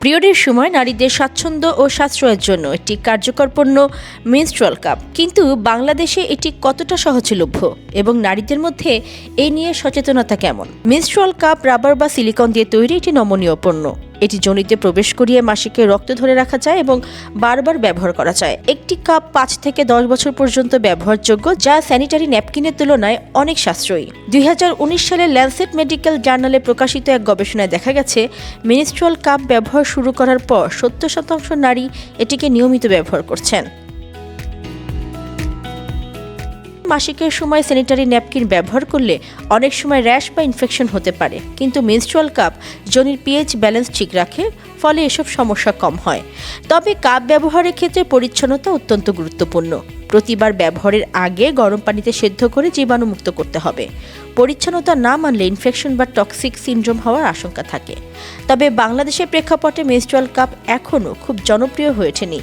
পিরিয়ডের সময় নারীদের স্বাচ্ছন্দ্য ও সাশ্রয়ের জন্য একটি কার্যকর পণ্য মেনস্ট্রুয়াল কাপ। কিন্তু বাংলাদেশে এটি কতটা সহজলভ্য এবং নারীদের মধ্যে এ নিয়ে সচেতনতা কেমন? মেনস্ট্রুয়াল কাপ রাবার বা সিলিকন দিয়ে তৈরি একটি নমনীয় পণ্য। এটি জনিতে প্রবেশ করিয়ে মাসিকে রক্ত ধরে রাখা যায় এবং বারবার ব্যবহার করা যায়। একটি কাপ পাঁচ থেকে দশ বছর পর্যন্ত ব্যবহারযোগ্য, যা স্যানিটারি ন্যাপকিনের তুলনায় অনেক সাশ্রয়ী। দুই হাজার উনিশ সালে ল্যান্সেট মেডিকেল জার্নালে প্রকাশিত এক গবেষণায় দেখা গেছে মিনিস্ট্রাল কাপ ব্যবহার শুরু করার পর সত্তর শতাংশ নারী এটিকে নিয়মিত ব্যবহার করছেন। মাসিকের সময় স্যানিটারি ন্যাপকিন ব্যবহার করলে অনেক সময় র্যাশ বা ইনফেকশন হতে পারে। কিন্তু মেনস্ট্রুয়াল কাপ জনির পিএইচ ব্যালেন্স ঠিক রাখে, ফলে এসব সমস্যা কম হয়। তবে কাপ ব্যবহারের ক্ষেত্রে পরিচ্ছন্নতা অত্যন্ত গুরুত্বপূর্ণ। প্রতিবার ব্যবহারের আগে গরম পানিতে সেদ্ধ করে জীবাণুমুক্ত করতে হবে। পরিচ্ছন্নতা না মানলে ইনফেকশন বা টক্সিক সিনড্রোম হওয়ার আশঙ্কা থাকে। তবে বাংলাদেশের প্রেক্ষাপটে মেনস্ট্রুয়াল কাপ এখনও খুব জনপ্রিয় হয়ে ওঠেনি।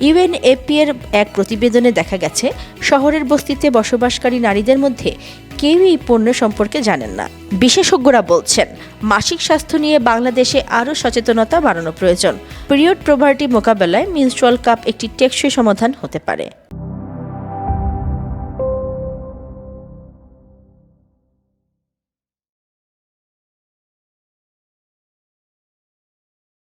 ইউএনএপি এর এক প্রতিবেদনে দেখা গেছে, শহরের বস্তিতে বসবাসকারী নারীদের মধ্যে কেউই এই পণ্য সম্পর্কে জানেন না। বিশেষজ্ঞরা বলছেন, মাসিক স্বাস্থ্য নিয়ে বাংলাদেশে আরও সচেতনতা বাড়ানো প্রয়োজন। পিরিয়ড প্রভার্টি মোকাবেলায় মিনস্ট্রুয়াল কাপ একটি টেকসই সমাধান হতে পারে।